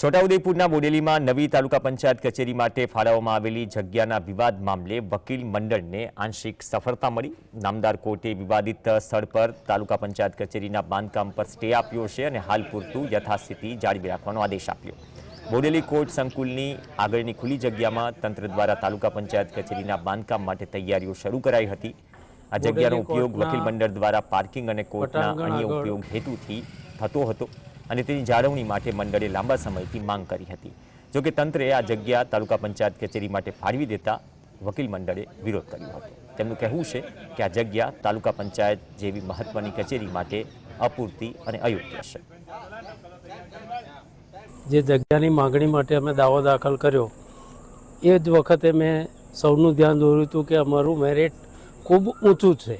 છોટાઉદેપુરના બોડેલીમાં નવી તાલુકા પંચાયત કચેરી માટે ફાળવવામાં આવેલી જગ્યાના વિવાદ મામલે વકીલ મંડળને આંશિક સફળતા મળી. નામદાર કોર્ટે વિવાદિત સ્થળ પર તાલુકા પંચાયત કચેરીના બાંધકામ પર સ્ટે આપ્યો છે અને હાલ પૂરતું યથાસ્થિતિ જાળવી રાખવાનો આદેશ આપ્યો. બોડેલી કોર્ટ સંકુલની આગળની ખુલ્લી જગ્યામાં તંત્ર દ્વારા તાલુકા પંચાયત કચેરીના બાંધકામ માટે તૈયારીઓ શરૂ કરાઈ હતી. આ જગ્યાનો ઉપયોગ વકીલ મંડળ દ્વારા પાર્કિંગ અને કોર્ટના અન્ય ઉપયોગ હેતુથી થતો હતો. અને તેની જાળવણી માટે મંડળે લાંબા સમયથી માંગ કરી હતી. જોકે તંત્રે આ જગ્યા તાલુકા પંચાયત કચેરી માટે ફાળવી દેતા વકીલ મંડળે વિરોધ કર્યો હતો. તેમનું કહેવું છે કે આ જગ્યા તાલુકા પંચાયત જેવી મહત્વની કચેરી માટે અપૂરતી અને અયોગ્ય છે. જે જગ્યાની માગણી માટે અમે દાવો દાખલ કર્યો, એ જ વખતે મેં સૌનું ધ્યાન દોર્યું હતું કે અમારું મેરિટ ખૂબ ઊંચું છે.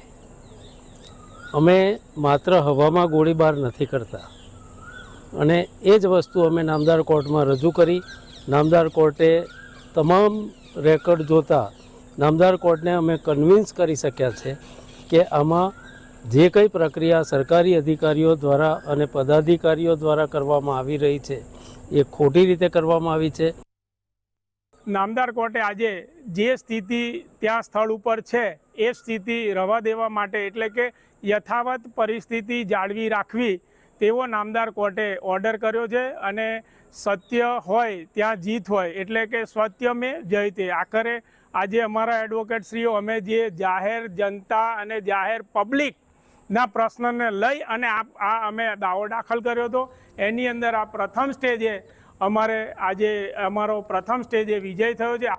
અમે માત્ર હવામાં ગોળીબાર નથી કરતા. અને એ જ વસ્તુ અમે નામદાર કોર્ટમાં રજૂ કરી. નામદાર કોર્ટે તમામ રેકોર્ડ જોતા નામદાર કોર્ટને અમે કન્વિન્સ કરી શક્યા છે કે આમાં જે કંઈ પ્રક્રિયા સરકારી અધિકારીઓ દ્વારા અને પદાધિકારીઓ દ્વારા કરવામાં આવી રહી છે, એ ખોટી રીતે કરવામાં આવી છે. નામદાર કોર્ટે આજે જે સ્થિતિ ત્યાં સ્થળ ઉપર છે, એ સ્થિતિ રવા દેવા માટે એટલે કે યથાવત પરિસ્થિતિ જાળવી રાખવી તેવો નામદાર કોર્ટે ઓર્ડર કર્યો છે અને સત્ય હોય ત્યાં જીત હોય એટલે કે સત્ય મેં જયતે આખરે આજે અમારા એડવોકેટશ્રીઓ અમે જે જાહેર જનતા અને જાહેર પબ્લિકના પ્રશ્નને લઈ અને આ અમે દાવો દાખલ કર્યો હતો. એની અંદર આ પ્રથમ સ્ટેજે અમારે આજે અમારો પ્રથમ સ્ટેજે વિજય થયો છે.